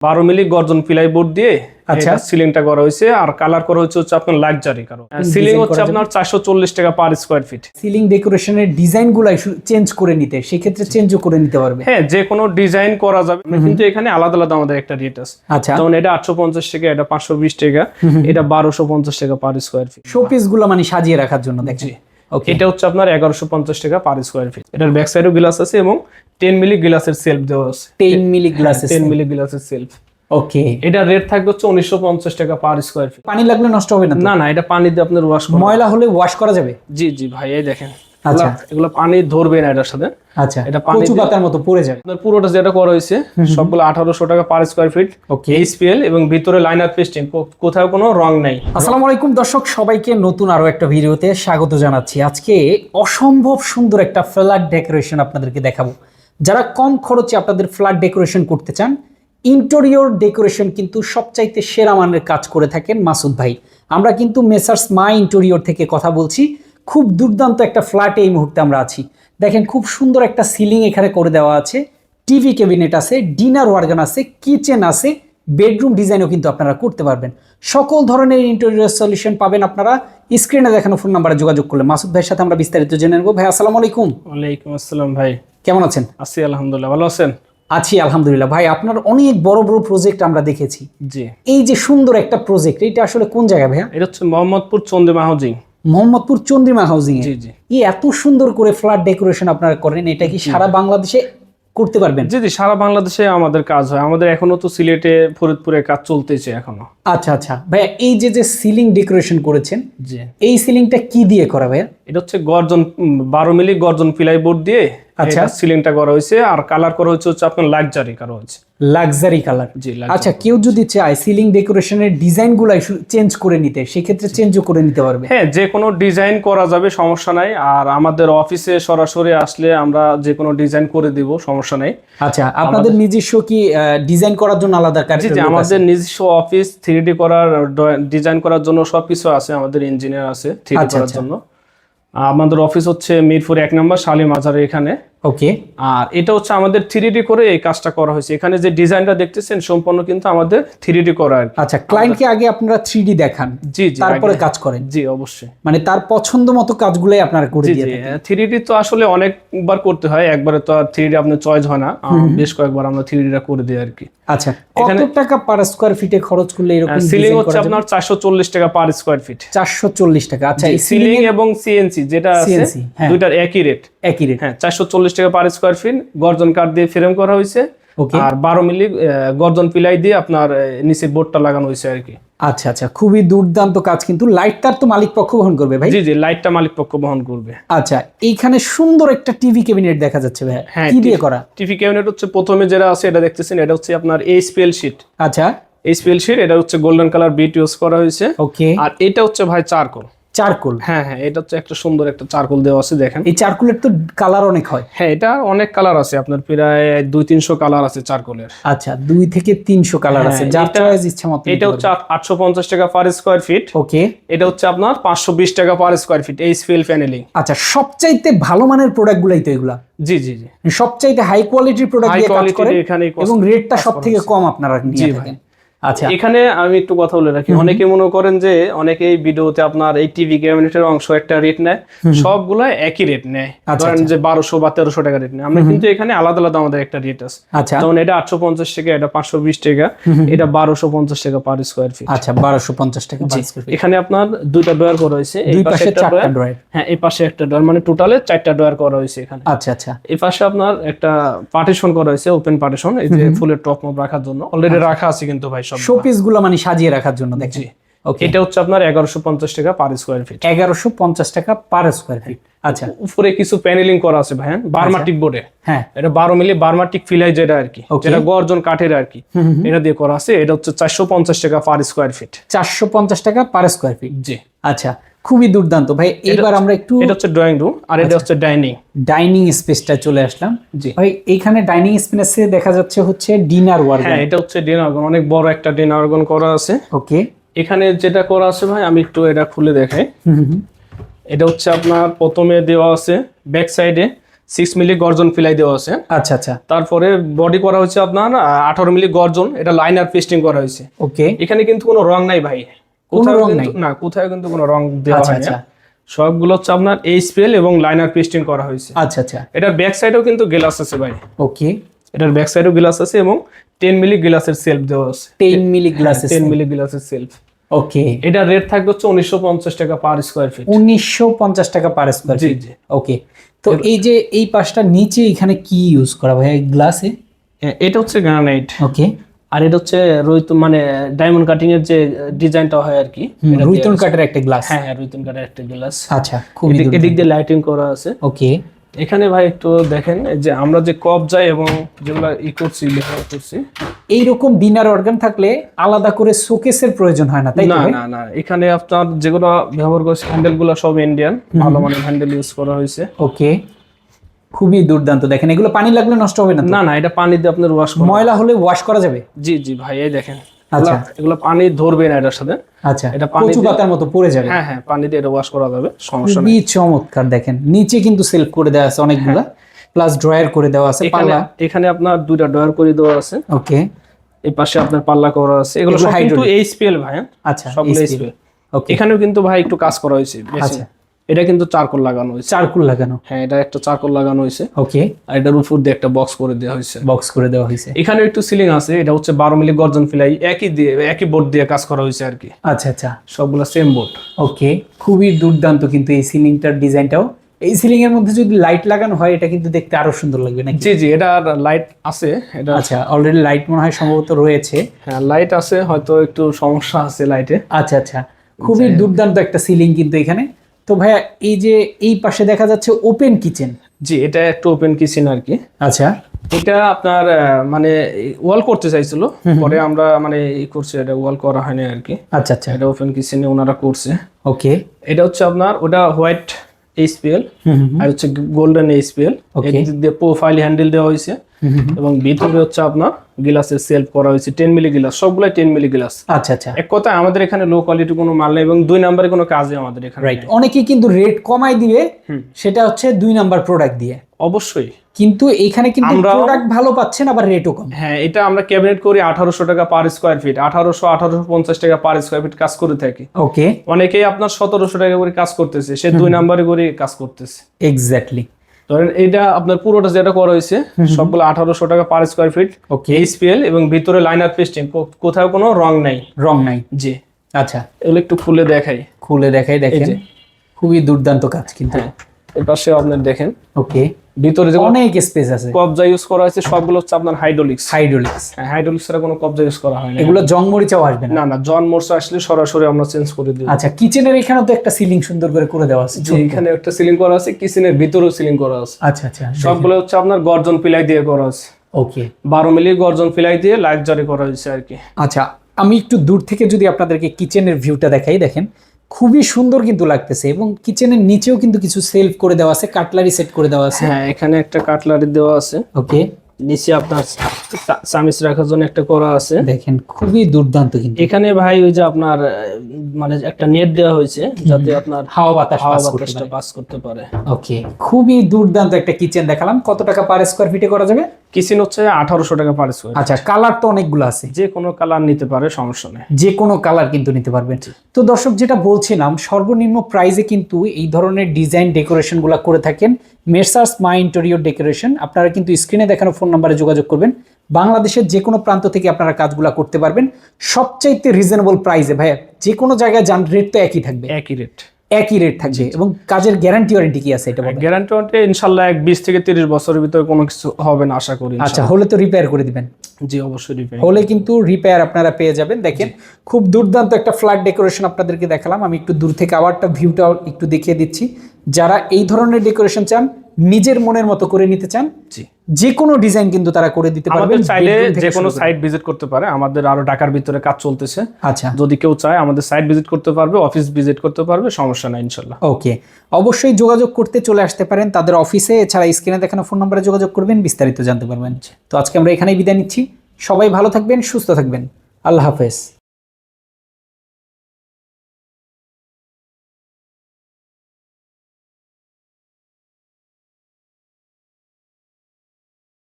বারো মিলি গর্জন ply board দিয়ে আচ্ছা। সিলিংটা করা হয়েছে। আর কালার করা হয়েছে হচ্ছে আপনার লাক্সারি কারণ। সিলিং হচ্ছে আপনার চারশো চল্লিশ টাকা পার স্কোয়ার ফিট সিলিং ডেকোরেশনের ডিজাইনগুলো চেঞ্জ করে নিতে সেক্ষেত্রে চেঞ্জও করে নিতে পারবে। হ্যাঁ যে কোনো ডিজাইন করা যাবে। কিন্তু এখানে আলাদা আলাদা আমাদের একটা রেট আছে। আচ্ছা। যেমন এটা আটশো পঞ্চাশ টাকা এটা পাঁচশো বিশ টাকা এটা বারোশো পঞ্চাশ টাকা পার স্কোয়ার ফিট শোপিসগুলো মানে সাজিয়ে রাখার জন্য দেখছি এটা হচ্ছে আপনার এগারোশো পঞ্চাশ টাকা পার স্কোয়ার ফিট এটার ব্যাক সাইডও গ্লাস আছে এবং টেন মিলি গ্লাসের সেলফ দেওয়া আছে। Ten milli glass ten milli গ্লাসের সেলফ ওকে এটা রেট থাকবে হচ্ছে উনিশশো পঞ্চাশ টাকা পার স্কোয়ার ফিট পানি লাগলে নষ্ট হবে না না না এটা পানি দিয়ে আপনার ওয়াশ ময়লা হলে ওয়াশ করা যাবে? জি জি ভাই এই দেখেন। আচ্ছা। এগুলো পানি ধরবে না এটার সাথে। আচ্ছা। এটা পানি কচু পাতার মতো পড়ে যাবে। আপনার পুরোটা যেটা করা হয়েছে সবগুলো আঠারোশো টাকা per square feet okay HPL এবং ভিতরে লাইনার পেস্টিং কোথাও কোনো রং নাই। আসসালামু আলাইকুম দর্শক সবাইকে নতুন আরও একটা ভিডিওতে স্বাগত জানাচ্ছি। আজকে অসম্ভব সুন্দর একটা ফ্ল্যাট ডেকোরেশন আপনাদেরকে দেখাবো। যারা কম খরচে আপনাদের ফ্ল্যাট ডেকোরেশন করতে চান ইন্টেরিয়র ডেকোরেশন কিন্তু সবচাইতে সেরা মানের কাজ করে থাকেন মাসুদ ভাই। আমরা কিন্তু মেসার্স মা ইন্টেরিয়র থেকে কথা বলছি। খুব দুর্দান্ত একটা ফ্ল্যাটে এই মুহূর্তে আমরা আছি। দেখেন খুব সুন্দর একটা সিলিং এখানে করে দেওয়া আছে। টিভি ক্যাবিনেট আছে ডিনার ওয়ার্গান আছে কিচেন আছে বেডরুম ডিজাইনও কিন্তু আপনারা করতে পারবেন। সকল ধরনের ইন্টেরিয়র সলিউশন পাবেন আপনারা। স্ক্রিনে দেখানো ফোন নাম্বারে যোগাযোগ করলে মাসুদ ভাইয়ের সাথে আমরা বিস্তারিত জেনে নেব। ভাই আসসালামু আলাইকুম। ওয়ালাইকুম আসসালাম ভাই। কেমন আছেন? আছি আলহামদুলিল্লাহ ভালো আছেন? আছি আলহামদুলিল্লাহ। ভাই আপনার অনেক বড় বড় প্রজেক্ট আমরা দেখেছি। জি। এই যে সুন্দর একটা প্রজেক্ট এটা আসলে কোন জায়গায় ভাইয়া? এটা হচ্ছে মোহাম্মদপুর চন্দ্রিমা হাউজিং মোহাম্মদপুর চন্দ্রিমা হাউজিং এ। এই এত সুন্দর করে ফ্ল্যাট ডেকোরেশন আপনারা করেন এটা কি সারা বাংলাদেশে করতে পারবেন? জি জি সারা বাংলাদেশে আমাদের কাজ হয়। আমাদের এখনও তো সিলেটে ফরিদপুরে কাজ চলতেছে এখনও। আচ্ছা আচ্ছা। ভাইয়া এই যে যে সিলিং ডেকোরেশন করেছেন জি। এই সিলিংটা কি দিয়ে করা ভাইয়া? এটা হচ্ছে গর্জন বারো মিলি গর্জন প্লাই বোর্ড দিয়ে আচ্ছা। সিলিংটা করা হয়েছে আর কালার করা হয়েছে হচ্ছে আপনার লাক্সারি করা হয়েছে। লাক্সারি কালার জি আচ্ছা কেউ যদি চায় সিলিং ডেকোরেশনের ডিজাইনগুলো চেঞ্জ করে নিতে সেক্ষেত্রে চেঞ্জও করে নিতে পারবে। হ্যাঁ যে কোনো ডিজাইন করা যাবে সমস্যা নাই। আর আমাদের অফিসে সরাসরি আসলে আমরা যে কোনো ডিজাইন করে দিব সমস্যা নাই। আচ্ছা আপনাদের নিজস্ব কি ডিজাইন করার জন্য আলাদা কাজ জি? আমাদের নিজস্ব অফিস থ্রি করার ডিজাইন করার জন্য সবকিছু আছে আমাদের ইঞ্জিনিয়ার আছে থ্রি আচ্ছা, করার আচ্ছা। জন্য। আমাদের অফিস হচ্ছে মিরপুর এক নম্বর শালী মাজারের এখানে। ওকে আর এটা হচ্ছে আমাদের থ্রি ডি করে এই কাজটা করা হয়েছে। এখানে যে ডিজাইনটা দেখতেছেন সম্পূর্ণ কিন্তু আমাদের থ্রি ডি করা আচ্ছা ক্লায়েন্টকে আগে আপনারা থ্রি দেখান জি জি তারপরে কাজ করেন। জি অবশ্যই। মানে তার পছন্দ মতো কাজগুলোই আপনারা করে দিয়ে থ্রি ডি তো আসলে অনেকবার করতে হয় একবারে তো আর থ্রি ডি আপনার চয়েস হয় না। বেশ কয়েকবার আমরা থ্রি ডিটা করে দিই আর কি। আচ্ছা কত টাকা পার স্কোয়ার ফিটে খরচ করলে এরকম সিলিং হচ্ছে আপনার চারশো চল্লিশ টাকা পার স্কোয়ার ফিট চারশো চল্লিশ টাকা। আচ্ছা সিলিং এবং সিএনসি যেটা আছে হ্যাঁ। দুইটার একই রেট একই রেট হ্যাঁ চারশো চল্লিশ টাকা পার স্কোয়ার ফিট গর্জন কাঠ দিয়ে ফ্রেম করা হয়েছে। ওকে আর বারো মিলি গর্জন পিলাই দিয়ে আপনার নিচে বোর্ডটা লাগানো হয়েছে আর কি। আচ্ছা আচ্ছা খুবই দুর্দান্ত কাজ কিন্তু। লাইট তার তো মালিক পক্ষ বহন করবে ভাই? জি জি লাইটটা মালিক পক্ষ বহন করবে। আচ্ছা এইখানে সুন্দর একটা টিভি ক্যাবিনেট দেখা যাচ্ছে ভাই। হ্যাঁ, কি দিয়ে করা? টিভি ক্যাবিনেট হচ্ছে প্রথমে যেটা আছে এটা দেখতেছেন এটা হচ্ছে আপনার এইচপিএল শিট আচ্ছা। এইচপিএল শিট এটা হচ্ছে গোল্ডেন কালার বিট ইউজ করা হয়েছে। ওকে আর এটা হচ্ছে ভাই চারকোল। চারকোল। হ্যাঁ হ্যাঁ এটা হচ্ছে একটা সুন্দর একটা চারকোল দেওয়া আছে দেখেন। এই চারকোলের তো কালার অনেক হয়। হ্যাঁ এটা অনেক কালার আছে আপনার প্রায় দুই তিনশো কালার আছে চারকোলের। আচ্ছা দুই থেকে তিনশো কালার আছে হ্যাঁ, যার চয়েস ইচ্ছা মতো এটা হচ্ছে আটশো পঞ্চাশ টাকা পার স্কোয়ার ফিট ওকে এটা হচ্ছে আপনার পাঁচশো বিশ টাকা per square feet HPL panelling আচ্ছা সবচাইতে ভালো মানের প্রোডাক্ট গুলাই তো এগুলা? জি জি জি। সবচাইতে হাই কোয়ালিটির প্রোডাক্ট দিয়ে কাজ কোয়ালিটির করে এখানে এবং রেটটা সব থেকে কম আপনারা নিয়ে থাকেন। আচ্ছা। এখানে আমি একটু কথা বলে রাখি। অনেকে মনে করেন যে অনেকে এই ভিডিওতে আপনার এই টিভি ক্যাবিনেটের অংশ একটা রেট নেয়। সবগুলো একই রেট নেয়। আচ্ছা, ধরেন যে বারোশো বা তেরোশো টাকা রেট নেয়। আমরা কিন্তু এখানে আলাদা আলাদা আমাদের একটা রেট আছে। আচ্ছা। যেমন এটা আটশো পঞ্চাশ টাকা এটা পাঁচশো বিশ টাকা এটা বারোশো পঞ্চাশ টাকা পার স্কোয়ার ফিট আচ্ছা বারোশো পঞ্চাশ টাকা। এখানে আপনার দুইটা ডয়ার করা হয়েছে। এই পাশে একটা ডয়ার হ্যাঁ এই পাশে একটা ডয়ার মানে টোটালে চারটা ডয়ার করা হয়েছে এখানে। আচ্ছা আচ্ছা। এই পাশে আপনার একটা পার্টিশন করা হয়েছে ওপেন পার্টিশন এই যে ফুলের টপ মপ রাখার জন্য। অলরেডি রাখা আছে কিন্তু ভাই সব শোপিসগুলো মানে সাজিয়ে রাখার জন্য দেখছি ওকে এটা হচ্ছে আপনার এগারোশো পঞ্চাশ টাকা পার স্কোয়ার ফিট এগারোশো পঞ্চাশ টাকা পার স্কোয়ার ফিট আচ্ছা। উপরে কিছু প্যানেলিং করা আছে ভাই বার্মাটিক বোর্ডে হ্যাঁ। এটা বারো মিলি বার্মাটিক ফিলাই যেটা আর কি. যেটা গর্জন কাঠের আর কি এটা দিয়ে করা আছে এটা হচ্ছে চারশো পঞ্চাশ টাকা পার স্কোয়ার ফিট চারশো পঞ্চাশ টাকা পার স্কোয়ার ফিট জি। আচ্ছা। খুবই দুর্দান্ত। ভাই এবার আমরা একটু এটা হচ্ছে ড্রয়িং রুম আর এটা হচ্ছে ডাইনিং ডাইনিং স্পেসটা চলে আসলাম। জি। ভাই এখানে ডাইনিং স্পেসে দেখা যাচ্ছে হচ্ছে ডিনার ওয়ার্ক হ্যাঁ এটা হচ্ছে ডিনার অনেক বড় একটা ডিনার করা আছে। ওকে এখানে যেটা করা আছে ভাই আমি একটু এটা খুলে দেখাই। এটা হচ্ছে আপনার প্রথমে দেওয়া আছে ব্যাক সাইডে সিক্স মিলি গর্জন ফিলাই দেওয়া আছে। আচ্ছা আচ্ছা। তারপরে বডি করা হচ্ছে আপনার আঠারো মিলি গর্জন। এটা লাইনার পেস্টিং করা হয়েছে। ওকে এখানে কিন্তু কোনো রং নাই ভাই। কোথাও কিন্তু- না কোথাও কিন্তু কোনো রং দেওয়া আচ্ছা, হয় না আচ্ছা। সবগুলো হচ্ছে আপনার এইচপিএল এবং লাইনার পেস্টিং করা হয়েছে। আচ্ছা আচ্ছা। এটার ব্যাক সাইডেও কিন্তু গ্লাস আছে ভাই। ওকে এটার ব্যাক সাইডেও গ্লাস আছে এবং টেন মিলি গ্লাসের সেলফ দেওয়া আছে। Ten milli glasses ten milli গ্লাসের সেলফ ওকে এটার রেট থাকবে হচ্ছে উনিশশো পঞ্চাশ টাকা পার স্কোয়ার ফিট উনিশশো পঞ্চাশ টাকা পার স্কোয়ার জি ওকে তো এই যে এই পাশটা নিচে এখানে কি ইউজ করা ভাই গ্লাসে হ্যাঁ, এটা হচ্ছে গ্রানাইট ওকে আর এটা হচ্ছে রৈত মানে ডায়মন্ড কাটিং এর যে ডিজাইনটা হয় আর কি দিয়ে- কাঠের একটা গ্লাস হ্যাঁ হ্যাঁ রৈতন কাঠের একটা গ্লাস আচ্ছা খুবই এদিক দিয়ে লাইটিং করা আছে। ওকে। এখানে ভাই একটু দেখেন যে আমরা যে কপ যাই এবং যেগুলো ই করছি ব্যবহার করছি। এইরকম ডিনার অর্গান থাকলে আলাদা করে শোকেসের প্রয়োজন হয় না তাই না না না এখানে আপনার যেগুলো ব্যবহার করছি হ্যান্ডেলগুলো সব ইন্ডিয়ান ভালো মানের হ্যান্ডেল ইউজ করা হয়েছে। ওকে। খুবই দুর্দান্ত। দেখেন এগুলো পানি লাগলে নষ্ট হবে না না না এটা পানি দিয়ে আপনার ওয়াশ ময়লা হলে ওয়াশ করা যাবে? জি জি ভাই এই দেখেন। আচ্ছা। এগুলো পানি ধরবে না এটার সাথে। আচ্ছা এটা পানি পাতার মতো পড়ে যাবে। হ্যাঁ হ্যাঁ পানি দিয়ে এটা ওয়াশ করা যাবে সমস্যা নেই। চমৎকার দেখেন। নিচে কিন্তু সেলফ করে দেওয়া আছে অনেকগুলা। প্লাস ড্রয়ার করে দেওয়া আছে এখানে পাল্লা। এখানে আপনার দুইটা ড্রয়ার করে দেওয়া আছে। ওকে। এই পাশে আপনার পাল্লা করা আছে। এগুলো সব কিন্তু? এইচপিএল ভাই হ্যাঁ? আচ্ছা সবগুলো এই এইচপিএল ওকে। এখানেও কিন্তু ভাই একটু কাজ করা হয়েছে আচ্ছা। এটা কিন্তু চারকোল লাগানো হয়েছে। চারকুল লাগানো? হ্যাঁ এটা একটা চারকোল লাগানো হয়েছে। ওকে আর এটার উপর দিয়ে একটা বক্স করে দেওয়া হয়েছে। বক্স করে দেওয়া হয়েছে। এখানে একটু সিলিং আছে এটা হচ্ছে বারো মিলি গর্জন ফিলাই একই দিয়ে একই বোর্ড দিয়ে কাজ করা হয়েছে আর কি। আচ্ছা আচ্ছা। সবগুলো সেম বোর্ড ওকে খুবই দুর্দান্ত কিন্তু এই সিলিংটার ডিজাইনটাও এই সিলিং এর মধ্যে যদি লাইট লাগানো হয় এটা কিন্তু দেখতে আরও সুন্দর লাগবে নাকি? জি জি এটা লাইট আছে এটা আচ্ছা অলরেডি লাইট মনে হয় সম্ভবত রয়েছে। হ্যাঁ লাইট আছে হয়তো একটু সমস্যা আছে লাইটে আচ্ছা আচ্ছা। খুবই দুর্দান্ত একটা সিলিং কিন্তু এখানে। তো ভাইয়া এই যে এই পাশে দেখা যাচ্ছে ওপেন কিচেন জি এটা একটা ওপেন কিচেন আর কি। আচ্ছা। এটা আপনার মানে ওয়াল করতে চাইছিল। পরে আমরা মানে ই করছি এটা ওয়াল করা হয়নি আর কি। আচ্ছা আচ্ছা। এটা ওপেন কিচেনে ওনারা করছে। ওকে এটা হচ্ছে আপনার ওটা হোয়াইট এইচপিএল আর হচ্ছে গোল্ডেন এইচপিএল প্রোফাইল হ্যান্ডেল দেওয়া হয়েছে। এবং ভিতরে হচ্ছে আপনার গ্লাসের সেলফ করা হয়েছে টেন মিলি গ্লাস সবগুলাই টেন মিলি গ্লাস আচ্ছা আচ্ছা। এক কথায় আমাদের এখানে লো কোয়ালিটি কোনো মাল নেই এবং দুই নম্বরে কোনো কাজে আমাদের এখানে রাইট। অনেকেই কিন্তু রেট কমাই দিবে সেটা হচ্ছে দুই নাম্বার প্রোডাক্ট দিয়ে। অবশ্যই। কিন্তু এখানে কিন্তু প্রোডাক্ট ভালো পাচ্ছেন আবার রেটও কম। হ্যাঁ এটা আমরা ক্যাবিনেট করি আঠারোশো টাকা পার স্কোয়ার ফিট আঠারোশো আঠারোশো পঞ্চাশ টাকা পার স্কোয়ার ফিট কাজ করে থাকি। ওকে অনেকেই আপনার সতেরোশো টাকা করে কাজ করতেছে সে দুই নাম্বারে করে কাজ করতেছে। এক্স্যাক্টলি ধরেন এটা আপনার পুরোটা যেটা করা হয়েছে সবগুলো আঠারোশো টাকা per square feet okay HPL এবং ভিতরে লাইন আর পেস্টিং কোথাও কোনো রং নাই। রং নাই। জি। আচ্ছা। এগুলো একটু খুলে দেখাই। খুলে দেখাই দেখেন। খুবই দুর্দান্ত কাজ কিন্তু। হ্যাঁ। এর পাশে আপনার দেখেন। ওকে ভিতরে যে অনেক স্পেস আছে। কবজা ইউজ করা হয়েছে সবগুলো হচ্ছে আপনার হাইড্রোলিক্স হাইড্রোলিক্স হাইড্রোলিক্স ছাড়া কোনো কবজা ইউজ করা হয় না। এগুলো জং মরিচাও আসবে না? না জন মোর্সা আসলে সরাসরি আমরা চেঞ্জ করে দিই। আচ্ছা কিচেনের এখানেও তো একটা সিলিং সুন্দর করে করে দেওয়া আছে এখানে একটা সিলিং করা আছে কিচেনের ভিতরেও সিলিং করা আছে। আচ্ছা আচ্ছা সবগুলো হচ্ছে আপনার গর্জন পিলাই দিয়ে করা আছে। ওকে বারো মিলি গর্জন পিলাই দিয়ে লাইট জারি করা হয়েছে আর কি। আচ্ছা আমি একটু দূর থেকে যদি আপনাদেরকে কিচেনের ভিউটা দেখাই দেখেন। খুবই সুন্দর কিন্তু লাগতেছে এবং কিচেনের নিচেও কিন্তু কিছু সেলফ করে দেওয়া আছে কাটলারি সেট করে দেওয়া আছে। হ্যাঁ এখানে একটা কাটলারি দেওয়া আছে। ওকে। নিচে আপনার সামিস চামিচ রাখার জন্য একটা করা আছে। দেখেন খুবই দুর্দান্ত কিন্তু। এখানে ভাই ওই যে আপনার মানে একটা নেট দেওয়া হয়েছে যাতে আপনার হাওয়া বাতাস হাওয়া বাতাসটা পাস করতে পারে। ওকে খুবই দুর্দান্ত একটা কিচেন দেখালাম। কত টাকা পার স্কোয়ার ফিটে করা যাবে? কিচেন হচ্ছে আঠারোশো টাকা পার স্কোয়ার আচ্ছা কালার তো অনেকগুলো আছে। যে কোনো কালার নিতে পারে সমস্যা নেই। যে কোনো কালার কিন্তু নিতে পারবেন। তো দর্শক যেটা বলছিলাম সর্বনিম্ন প্রাইসে কিন্তু এই ধরনের ডিজাইন ডেকোরেশনগুলো করে থাকেন। মেসার্স মাই ইন্টেরিয়র ডেকোরেশন আপনারা কিন্তু স্ক্রিনে দেখানো ফোন নাম্বারে যোগাযোগ করবেন। বাংলাদেশের যে কোনো প্রান্ত থেকে আপনারা কাজগুলো করতে পারবেন। সবচাইতে রিজনেবল প্রাইসে ভাইয়া যে কোনো জায়গায় যান রেট তো একই থাকবে। একই রেট একই রেট থাকবে এবং কাজের গ্যারান্টি ওয়ারেন্টি কি আছে এটা গ্যারান্টি ওয়ারেন্টি ইনশাল্লাহ এক বিশ থেকে তিরিশ বছরের ভিতরে কোনো কিছু হবে না আশা করি আচ্ছা হলে তো রিপেয়ার করে দিবেন। জি অবশ্যই repair। হলে কিন্তু রিপেয়ার আপনারা পেয়ে যাবেন। দেখেন খুব দুর্দান্ত একটা ফ্ল্যাট ডেকোরেশন আপনাদেরকে দেখালাম। আমি একটু দূর থেকে আবারটা ভিউটা একটু দেখিয়ে দিচ্ছি। যারা এই ধরনের ডেকোরেশন চান নিজের মনের মতো করে নিতে চান জি। যে কোনো ডিজাইন কিন্তু তারা করে দিতে পারবে চাইলে যে কোনো সাইট ভিজিট করতে পারে আমাদের আরও ঢাকার ভিতরে কাজ চলতেছে। আচ্ছা। যদি কেউ চায় আমাদের সাইট ভিজিট করতে পারবে অফিস ভিজিট করতে পারবে সমস্যা নাই ইনশাল্লাহ। ওকে অবশ্যই যোগাযোগ করতে চলে আসতে পারেন তাদের অফিসে এছাড়া স্ক্রিনে দেখানো ফোন নম্বরে যোগাযোগ করবেন বিস্তারিত জানতে পারবেন। তো আজকে আমরা এখানেই বিদায় নিচ্ছি। সবাই ভালো থাকবেন সুস্থ থাকবেন। আল্লাহ হাফেজ।